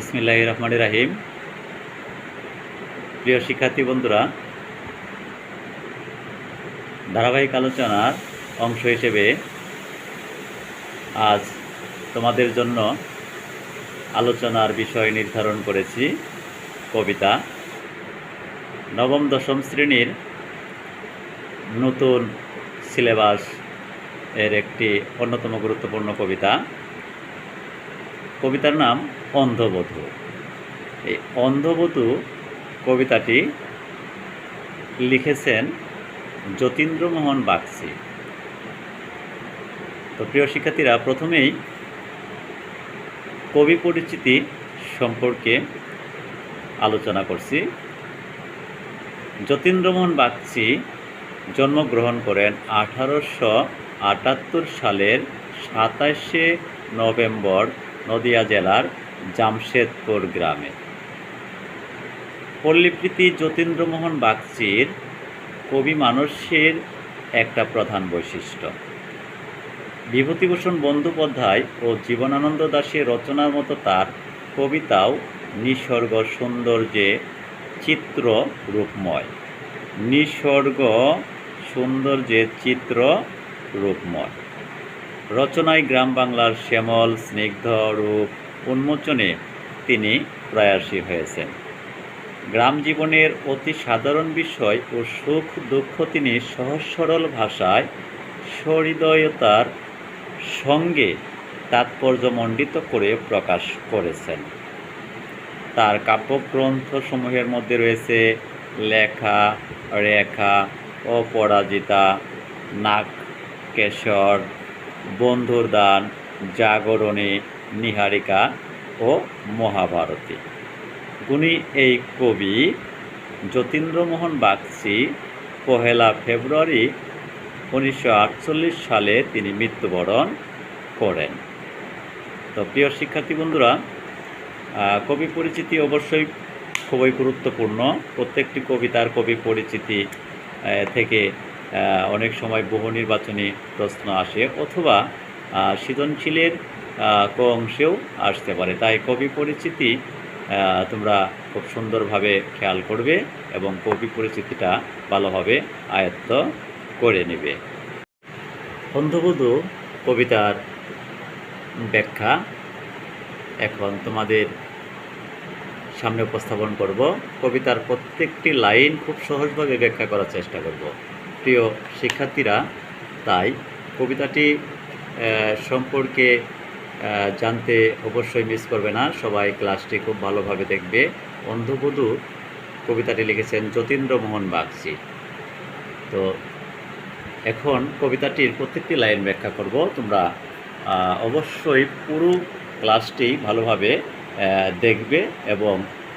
ইসমিল্লাহ রহমান রাহিম প্রিয় শিক্ষার্থী বন্ধুরা, ধারাবাহিক আলোচনার অংশ হিসেবে আজ তোমাদের জন্য আলোচনার বিষয় নির্ধারণ করেছি, কবিতা। নবম, দশম শ্রেণির নতুন সিলেবাস এর একটি অন্যতম গুরুত্বপূর্ণ কবিতা। কবিতার নাম অন্ধবধূ। এই অন্ধবধূ কবিতাটি লিখেছেন যতীন্দ্রমোহন বাগচি। তো প্রিয় শিক্ষার্থীরা, প্রথমেই কবি পরিচিতি সম্পর্কে আলোচনা করছি। যতীন্দ্রমোহন বাগচি জন্মগ্রহণ করেন আঠারোশো আটাত্তর সালের সাতাশে নভেম্বর নদিয়া জেলার জামশেদপুর গ্রামে। পল্লীপ্রীতি যতীন্দ্রমোহন বাগচির কবি মানসের একটা প্রধান বৈশিষ্ট্য। বিভূতিভূষণ বন্দ্যোপাধ্যায় ও জীবনানন্দ দাশের রচনার মতো তার কবিতাও নিসর্গ সৌন্দর্যে চিত্র রূপময় নিসর্গ সৌন্দর্যে চিত্র রূপময় রচনায় গ্রাম বাংলার শ্যামল, স্নিগ্ধ রূপ উন্মোচনে তিনি প্রয়াসী হয়েছেন। গ্রাম জীবনের অতি সাধারণ বিষয় ও সুখ দুঃখ তিনি সহজ সরল ভাষায় সহৃদয়তার সঙ্গে তাৎপর্যমণ্ডিত করে প্রকাশ করেছেন। তার কাব্যগ্রন্থসমূহের মধ্যে রয়েছে লেখা, রেখা, অপরাজিতা নাক কেশর বন্ধুর দান, জাগরণে নিহারিকা ও মহাভারতী। উনি এই কবি যতীন্দ্রমোহন বাগচি পহেলা ফেব্রুয়ারি উনিশশো আটচল্লিশ সালে তিনি মৃত্যুবরণ করেন। তো প্রিয় শিক্ষার্থী বন্ধুরা কবি পরিচিতি অবশ্যই খুবই গুরুত্বপূর্ণ। প্রত্যেকটি কবিতার কবি পরিচিতি থেকে অনেক সময় বহু নির্বাচনী প্রশ্ন আসে অথবা সৃজনশীলের ক অংশেও আসতে পারে। তাই কবি পরিচিতি তোমরা খুব সুন্দরভাবে খেয়াল করবে এবং কবি পরিচিতিটা ভালোভাবে আয়ত্ত করে নেবে। অন্ধবধূ কবিতার ব্যাখ্যা এখন তোমাদের সামনে উপস্থাপন করব। কবিতার প্রত্যেকটি লাইন খুব সহজভাবে ব্যাখ্যা করার চেষ্টা করব। প্রিয় শিক্ষার্থীরা, তাই কবিতাটি সম্পর্কে জানতে অবশ্যই মিস করবে না। সবাই ক্লাসটি খুব ভালোভাবে দেখবে। অন্ধবধূ কবিতাটি লিখেছেন যতীন্দ্রমোহন বাগচি। তো এখন কবিতাটির প্রত্যেকটি লাইন ব্যাখ্যা করব। তোমরা অবশ্যই পুরো ক্লাসটি ভালোভাবে দেখবে এবং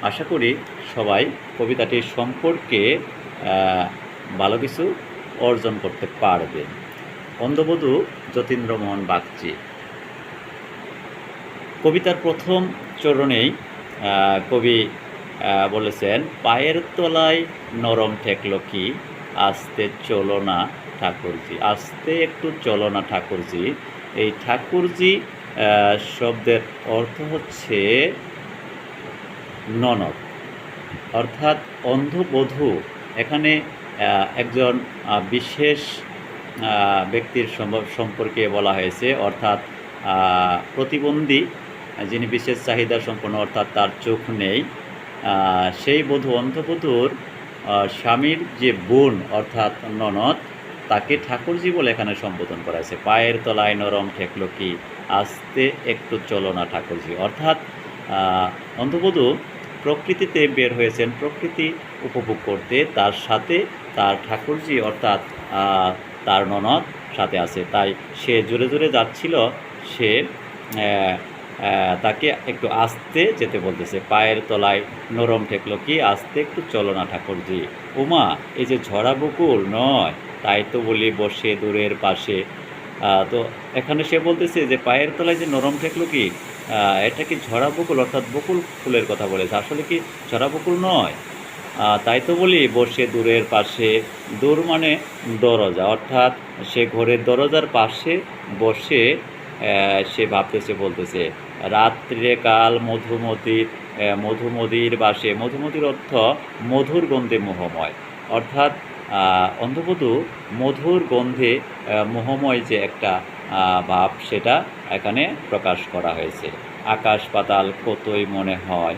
আশা করি সবাই কবিতাটির সম্পর্কে ভালো কিছু অর্জন করতে পারবে। অন্ধবধূ যতীন্দ্রমোহন বাগচি। কবিতার প্রথম চরণেই কবি বলেছেন, পায়ের তলায় নরম ঠেকলো কি? আস্তে চলো না ঠাকুরজি, আস্তে একটু চলো না ঠাকুরজি। এই ঠাকুরজি শব্দের অর্থ হচ্ছে ননদ। অর্থাৎ অন্ধবধূ, এখানে একজন বিশেষ ব্যক্তির সম্পর্কে বলা হয়েছে। অর্থাৎ প্রতিবন্ধী যিনি বিশেষ চাহিদা সম্পন্ন অর্থাৎ তার চোখ নেই সেই বধূ অন্ধবধূর স্বামীর যে বোন অর্থাৎ ননদ তাকে ঠাকুরজি বলে এখানে সম্বোধন করা হয়েছে। পায়ের তলায় নরম ঠেকলো কি? আস্তে একটু চলো না ঠাকুরজি। অর্থাৎ আহ, অন্ধবধূ প্রকৃতিতে বের হয়েছেন প্রকৃতি উপভোগ করতে। তার সাথে তার ঠাকুরজি অর্থাৎ তার ননদ সাথে আছে। তাই সে জোরে জোরে যাচ্ছিল, সে তাকে একটু আস্তে যেতে বলতেছে। পায়ের তলায় নরম ঠেকলো কি, আস্তে একটু চলো না ঠাকুরজি। উমা, এই যে ঝরা বকুল নয়, তাই তো বলি বসে দূরের পাশে। তো এখানে সে বলতেছে যে পায়ের তলায় যে নরম ঠেকলো কি এটা কি ঝরা বকুল অর্থাৎ বকুল ফুলের কথা বলেছে। আসলে কি ঝরা বকুল নয়? তাই তো বলি বসে দূরের পাশে দূর মানে দরজা। অর্থাৎ সে ঘরের দরজার পাশে বসে সে ভাবতেছে বলতেছে রাত্রে কাল মধুমতির আহ, মধুমতির বাসে। মধুমতির অর্থ মধুর গন্ধে মোহময়। অর্থাৎ অন্ধবধূ মধুর গন্ধে মোহময় যে একটা ভাব সেটা এখানে প্রকাশ করা হয়েছে। আকাশ পাতাল কতই মনে হয়।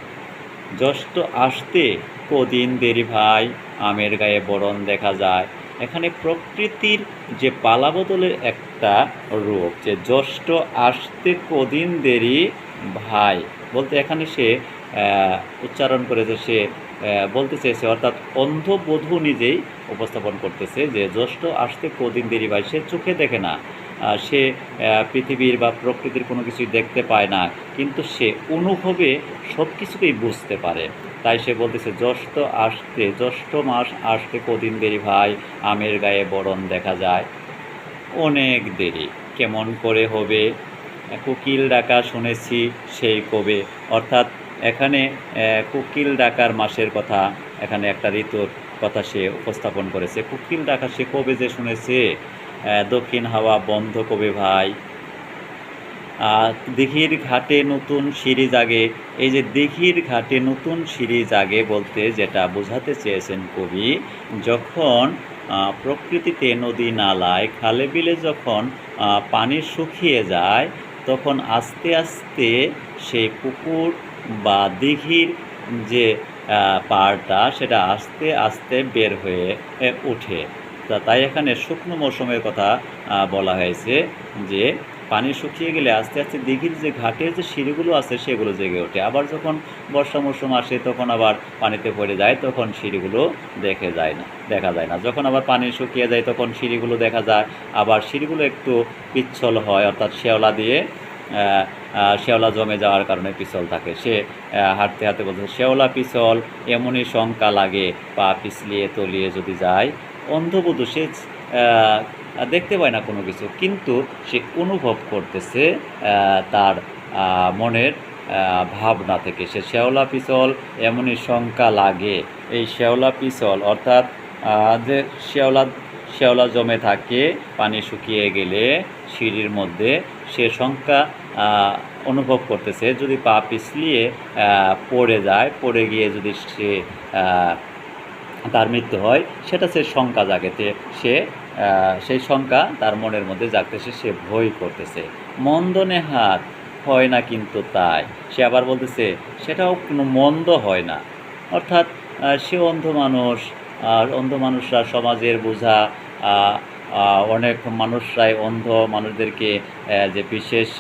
জ্যৈষ্ঠ আসতে কদিন দেরি ভাই, আমের গায়ে বরণ দেখা যায়। এখানে প্রকৃতির যে পালা পালাবদলের একটা রূপ, যে জ্যৈষ্ঠ আসতে কদিন দেরি ভাই বলতে এখানে সে উচ্চারণ করেছে, সে বলতে চেয়েছে, অর্থাৎ অন্ধ বধূ নিজেই উপস্থাপন করতেছে যে জ্যৈষ্ঠ আসতে কদিন দেরি ভাই, সে চোখে দেখে না। সে পৃথিবীর বা প্রকৃতির কোনো কিছুই দেখতে পায় না, কিন্তু সে অনুভবে সব কিছুকেই বুঝতে পারে। তাই সে বলতেছে, জ্যৈষ্ঠ আসতে জ্যৈষ্ঠ মাস আসতে কদিন দেরি ভাই, আমের গায়ে বরণ দেখা যায়। অনেক দেরি, কেমন করে হবে? কুকিল ডাকা শুনেছি সেই কবে। অর্থাৎ এখানে কুকিল ডাকার মাসের কথা, এখানে একটা ঋতুর কথা সে উপস্থাপন করেছে। কুকিল ডাকা সে কবে যে শুনেছে? দক্ষিণ হাওয়া বন্ধ কবে ভাই? দিঘির ঘাটে নতুন সিঁড়ি জাগে। এই যে দিঘির ঘাটে নতুন সিঁড়ি জাগে বলতে যেটা বোঝাতে চেয়েছেন কবি, যখন প্রকৃতিতে নদী নালায়, খালে বিলে যখন পানি শুকিয়ে যায়, তখন আস্তে আস্তে সেই পুকুর বা দিঘির যে পাড়টা সেটা আস্তে আস্তে বের হয়ে ওঠে তাই এখানে শুকনো মৌসুমের কথা বলা হয়েছে যে পানি শুকিয়ে গেলে আস্তে আস্তে দিঘির যে ঘাটের যে সিঁড়িগুলো আছে সেগুলো জেগে ওঠে। আবার যখন বর্ষা মৌসুম আসে, তখন আবার পানিতে পড়ে যায়, তখন সিঁড়িগুলো দেখে যায় না, দেখা যায় না। যখন আবার পানি শুকিয়ে যায়, তখন সিঁড়িগুলো দেখা যায়। আবার সিঁড়িগুলো একটু পিচ্ছল হয়, অর্থাৎ শেওলা দিয়ে শেওলা জমে যাওয়ার কারণে পিছল থাকে। সে হাঁটতে হাঁটতে বলছে, শেওলা পিছল এমনই শঙ্কা লাগে, পা পিছলিয়ে, তলিয়ে যদি যায়। অন্ধবধূ, সে দেখতে পায় না কোনো কিছু। কিন্তু সে অনুভব করতেছে তার মনের ভাবনা থেকে। সে শ্যাওলা পিছল, এমনই শঙ্কা লাগে। এই শেওলা পিছল, অর্থাৎ যে শেওলা শেওলা জমে থাকে পানি শুকিয়ে গেলে সিঁড়ির মধ্যে, সে শঙ্কা অনুভব করতেছে। যদি পা পিছলিয়ে পড়ে যায়, পড়ে গিয়ে যদি সে তার মৃত্যু হয়, সেটা সে শঙ্কা জাগেতে সে সেই শঙ্কা তার মনের মধ্যে জাগতেছে সে ভয় করতেছে। মন্দ নেহাত হয় না কিন্তু তাই। সে আবার বলতেছে, সেটাও কোনো মন্দ হয় না। অর্থাৎ সে অন্ধ মানুষ, আর অন্ধ মানুষরা সমাজের বোঝা অনেক মানুষরাই অন্ধ মানুষদেরকে যে বিশেষ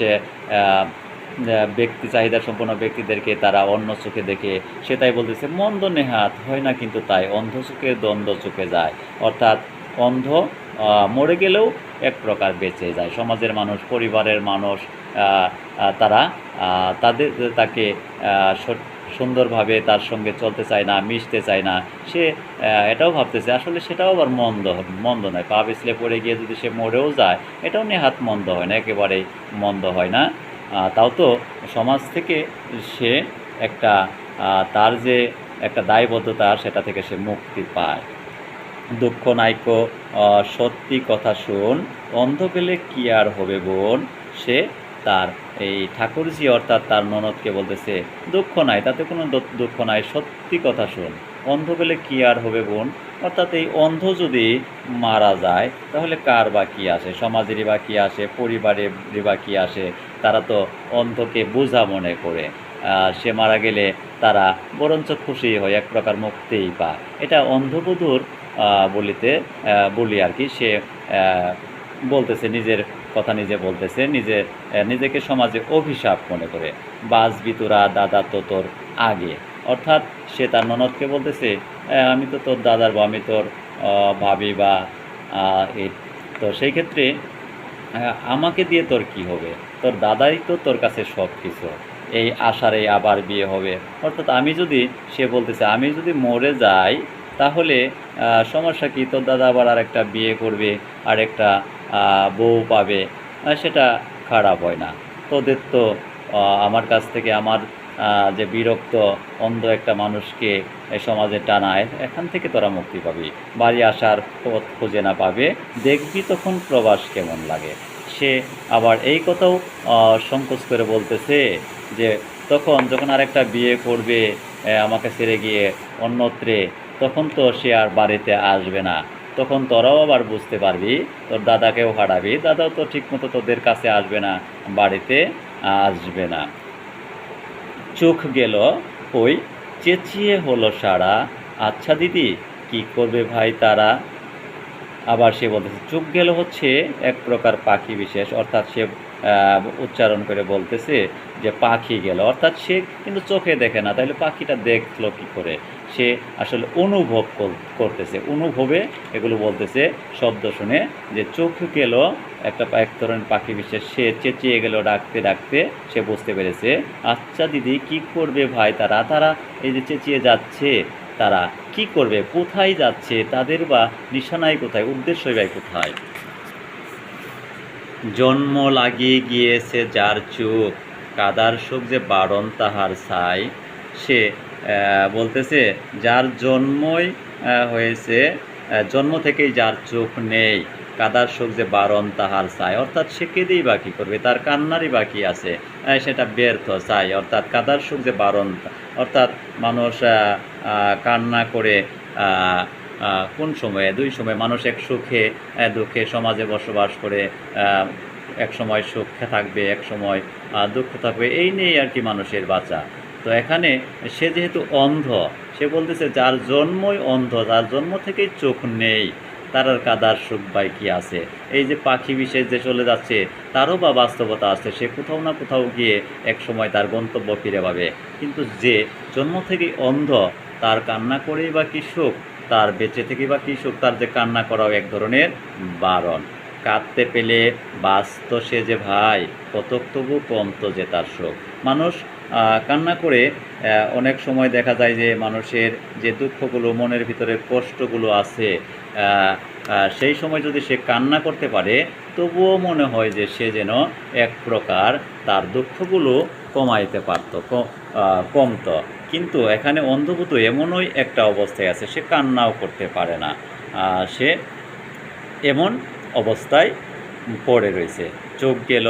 ব্যক্তি, চাহিদা সম্পন্ন ব্যক্তিদেরকে তারা অন্য চোখে দেখে সেটাই বলতেছে, মন্দ নেহাত হয় না কিন্তু তাই, অন্ধ চোখে দ্বন্দ্ব চোখে যায়। অর্থাৎ অন্ধ মরে গেলেও এক প্রকার বেঁচে যায়। সমাজের মানুষ, পরিবারের মানুষ তারা তাদের, তাকে সুন্দরভাবে তার সঙ্গে চলতে চায় না, মিশতে চায় না। সে এটাও ভাবতেছে, আসলে সেটাও আবার মন্দ মন্দ নয়। পা পিছলে পড়ে গিয়ে যদি সে মরেও যায়, এটাও নেহাত মন্দ হয় না, একেবারেই মন্দ হয় না। তাও তো সমাজ থেকে সে একটা তার যে একটা দায়বদ্ধতা, সেটা থেকে সে মুক্তি পায়। দুঃখ নাইকো সত্যি কথা শোন অন্ধ পেলে কি আর হবে বোন? সে তার এই ঠাকুরজি অর্থাৎ তার ননদকে বলতেছে, দুঃখ নাই, তাতে কোনো দুঃখ নাই, সত্যি কথা শোন অন্ধ পেলে কি আর হবে বোন? অর্থাৎ এই অন্ধ যদি মারা যায়, তাহলে কার বা কী আসে সমাজেরই বা কী আসে পরিবারেরই বা কী আসে তারা তো অন্ধকে বোঝা মনে করে সে মারা গেলে তারা বরঞ্চ খুশি হয়, এক প্রকার মুক্তিই পায়। এটা অন্ধবধূর বলিতে বলি আর কি। সে বলতেছে, নিজের কথা নিজে বলতেছে, নিজে নিজেকে সমাজে অভিশাপ মনে করে। বাঁচবি তোরা, দাদা, তো তোর আগে। অর্থাৎ সে তার ননদকে বলতেছে আমি তো তোর দাদার বা আমি তোর ভাবি বা তো সেই ক্ষেত্রে আমাকে দিয়ে তোর কি হবে? তোর দাদাই তো তোর কাছে সব কিছু এই আশারে আবার বিয়ে হবে। অর্থাৎ আমি যদি, সে বলতেছে, আমি যদি মরে যাই তাহলে সমস্যা কি? তোর দাদা আবার আর একটা বিয়ে করবে আর একটা বউ পাবে সেটা খারাপ হয় না। তোদের তো আমার কাছ থেকে আমার যে বিরক্ত, অন্ধ একটা মানুষকে সমাজে টানায়, এখান থেকে তোরা মুক্তি পাবি। বাড়ি আসার পথ খুঁজে না পাবে। দেখবি তখন প্রবাস কেমন লাগে। সে আবার এই কথাও সংকোচ করে বলতেছে যে, তখন যখন আরেকটা বিয়ে করবে আমাকে ছেড়ে গিয়ে অন্যত্রে তখন তো সে আর বাড়িতে আসবে না। তখন তোরাও আবার বুঝতে পারবি, তোর দাদাকেও হারাবি, দাদাও তো ঠিকমতো তোদের কাছে আসবে না, বাড়িতে আসবে না। চোখ গেল ওই চেঁচিয়ে হলো সারা আচ্ছা দিদি, কি করবে ভাই তারা? আবার সে বলতেছে, চোখ গেল হচ্ছে এক প্রকার পাখি বিশেষ, অর্থাৎ সে উচ্চারণ করে বলতেছে যে পাখি গেল। অর্থাৎ সে কিন্তু চোখে দেখে না তাহলে পাখিটা দেখল কি করে? সে আসলে অনুভব কর- করতেছে। অনুভবে এগুলো বলতেছে, শব্দ শুনে যে চোখ গেল একটা এক ধরনের পাখি বিশেষ। সে চেঁচিয়ে গেল ডাকতে ডাকতে, সে বুঝতে পেরেছে আচ্ছা দিদি, কি করবে ভাই তারা? তারা এই যে চেঁচিয়ে যাচ্ছে, তারা কি করবে? কোথায় যাচ্ছে? তাদের বা নিশানায় কোথায়? উদ্দেশ্যই বা কোথায়? জন্ম লাগিয়ে গিয়েছে যার চোখ। কাদার শোক যে বারণ তাহার ছাই। সে বলতেছে, যার জন্মই হয়েছে জন্ম থেকেই যার চোখ নেই, কাদার শোক যে বারণ তাহার চাই, অর্থাৎ সে কেঁদেই বা কী করবে? তার কান্নারই বাকি আছে? সেটা ব্যর্থ চাই, অর্থাৎ কাদার শোক যে বারণ অর্থাৎ মানুষ কান্না করে কোন সময়ে? দুই সময় মানুষ এক সুখে দুঃখে সমাজে বসবাস করে এক সময় সুখে থাকবে, এক সময় দুঃখ থাকবে, এই নিয়েই আর কি মানুষের বাঁচা। তো এখানে সে যেহেতু অন্ধ, সে বলতেছে, যার জন্মই অন্ধ, যার জন্ম থেকেই চোখ নেই, তার আর কাদার সুখ কি আছে? এই যে পাখি বিশেষ যে চলে যাচ্ছে, তারও বা বাস্তবতা আছে, সে কোথাও না কোথাও গিয়ে এক সময় তার গন্তব্য ফিরে পাবে। কিন্তু যে জন্ম থেকেই অন্ধ, তার কান্না করেই বা কি সুখ, তার বেঁচে থেকেই বা কি সুখ, তার যে কান্না করাও এক ধরনের বারণ। কাঁদতে পেলে বাঁচত সে যে ভাই, কতক তবু কমতো যে তার শোক মানুষ কান্না করে অনেক সময় দেখা যায় যে মানুষের যে দুঃখগুলো, মনের ভিতরে কষ্টগুলো আছে সেই সময় যদি সে কান্না করতে পারে, তবুও মনে হয় যে সে যেন এক প্রকার তার দুঃখগুলো কমাইতে পারত কমতো। কিন্তু এখানে অন্ধভূত এমনই একটা অবস্থায় আছে, সে কান্নাও করতে পারে না। সে এমন অবস্থায় পড়ে রয়েছে। চোখ গেল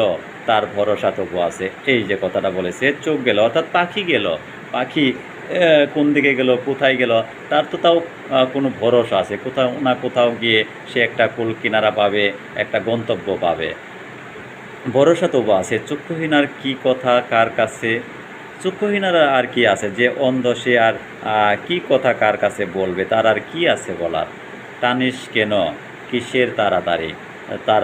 তার ভরসা তবু আছে। এই যে কথাটা বলেছে, চোখ গেল, অর্থাৎ পাখি গেল। পাখি কোন দিকে গেল, কোথায় গেল, তার তো তাও কোনো ভরসা আছে। কোথাও না কোথাও গিয়ে সে একটা কুল কিনারা পাবে, একটা গন্তব্য পাবে। ভরসা তবু আছে। চক্ষুহীনার কি কথা, কার কাছে? চক্ষুহীনারা আর কি আছে? যে অন্ধ সে আর কি কথা কার কাছে বলবে? তার আর কি আছে বলার? টানিস কেন? কিসের তাড়াতাড়ি? তার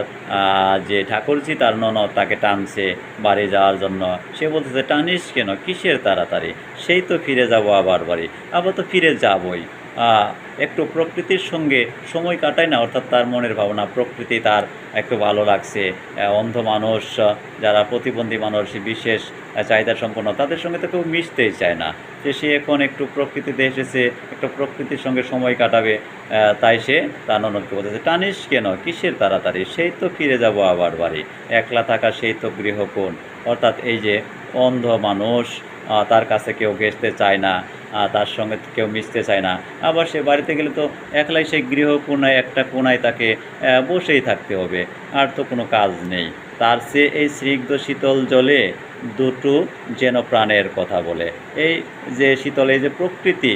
যে ঠাকুরজি, তার ননদ তাকে টানছে বাড়ি যাওয়ার জন্য। সে বলতেছে, টানিস কেন? কিসের তাড়াতাড়ি? সেই তো ফিরে যাব আবার বাড়ি। আবার তো ফিরে যাবই। একটু প্রকৃতির সঙ্গে সময় কাটায় না, অর্থাৎ তার মনের ভাবনা, প্রকৃতি তার একটু ভালো লাগছে। অন্ধ মানুষ যারা প্রতিবন্ধী মানুষ, বিশেষ চাহিদা সম্পন্ন তাদের সঙ্গে তো কেউ মিশতেই চায় না। যে সে এখন একটু প্রকৃতিতে এসেছে, একটু প্রকৃতির সঙ্গে সময় কাটাবে তাই সে তার ননদকে বলতেছে, টানিস কেন? কিসের তাড়াতাড়ি? সেই তো ফিরে যাব আবার বাড়ি। একলা থাকা সেই তো গৃহকোণ। অর্থাৎ এই যে অন্ধ মানুষ তার কাছে কেউ ঘেসতে চায় না তার সঙ্গে কেউ মিশতে চায় না। আবার সে বাড়িতে গেলে তো একলাই সেই গৃহকোণায়, একটা কোনায় তাকে বসেই থাকতে হবে, আর তো কোনো কাজ নেই। তার সে এই স্নিগ্ধ শীতল জলে দুটো যেন প্রাণের কথা বলে। এই যে শীতল, এই যে প্রকৃতি,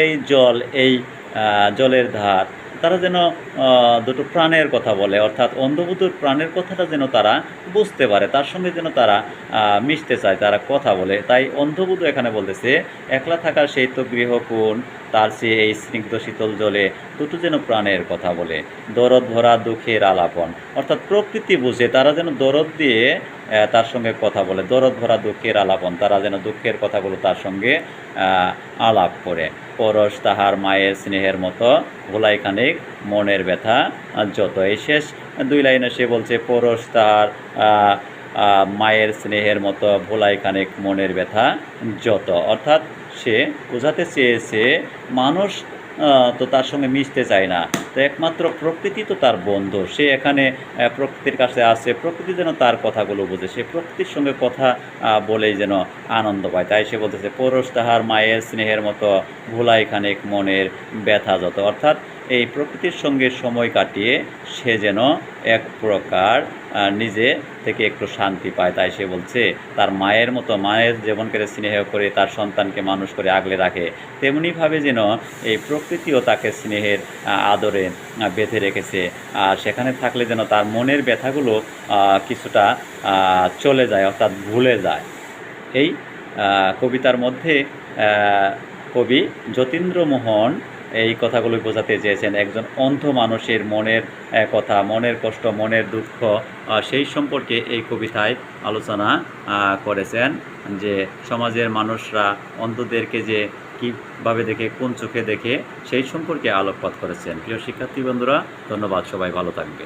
এই জল, এই জলের ধার তারা যেন দুটো প্রাণের কথা বলে, অর্থাৎ অন্ধভূতর প্রাণের কথাটা যেন তারা বুঝতে পারে, তার সঙ্গে যেন তারা মিশতে চায়, তারা কথা বলে। তাই অন্ধভূত এখানে বলতেছে, একলা থাকার সেই তো গৃহকোণ, তার সে এই স্নিগ্ধ শীতল জলে দুটো যেন প্রাণের কথা বলে, দরদ ভরা দুঃখের আলাপন। অর্থাৎ প্রকৃতি বুঝে তারা যেন দরদ দিয়ে তার সঙ্গে কথা বলে, দরদ ভরা দুঃখের আলাপন তারা যেন দুঃখের কথাগুলো তার সঙ্গে আলাপ করে। পরশ তাহার মায়ের স্নেহের মতো ভোলাই খানিক মনের ব্যথা যত এই শেষ। দুই লাইনে সে বলছে, পরশ তাহার মায়ের স্নেহের মতো ভোলাই খানিক মনের ব্যথা যত। অর্থাৎ সে বোঝাতে চেয়েছে, মানুষ তো তার সঙ্গে মিশতে চায় না। তো একমাত্র প্রকৃতি তো তার বন্ধু। সে এখানে প্রকৃতির কাছে আসে। প্রকৃতি যেন তার কথাগুলো বোঝে। সে প্রকৃতির সঙ্গে কথা বলেই যেন আনন্দ পায়। তাই সে বলতেছে পরশ তাহার মায়ের স্নেহের মতো ভোলা এখানে মনের ব্যথা যত। অর্থাৎ এই প্রকৃতির সঙ্গে সময় কাটিয়ে সে যেন এক প্রকার নিজে থেকে একটু শান্তি পায়। তাই সে বলছে, তার মায়ের মতো, মায়ের করে স্নেহ করে তার সন্তানকে মানুষ করে আগলে রাখে, তেমনিভাবে যেন এই প্রকৃতিও তাকে স্নেহের আদরে বেঁধে রেখেছে। আর সেখানে থাকলে যেন তার মনের ব্যথাগুলো কিছুটা চলে যায়, অর্থাৎ ভুলে যায়। এই কবিতার মধ্যে কবি যতীন্দ্রমোহন এই কথাগুলো বোঝাতে চেয়েছেন একজন অন্ধ মানুষের মনের কথা, মনের কষ্ট, মনের দুঃখ সেই সম্পর্কে এই কবিতায় আলোচনা করেছেন যে সমাজের মানুষরা অন্ধদেরকে যে কীভাবে দেখে, কোন চোখে দেখে, সেই সম্পর্কে আলোকপাত করেছেন। প্রিয় শিক্ষার্থী বন্ধুরা, ধন্যবাদ, সবাই ভালো থাকবে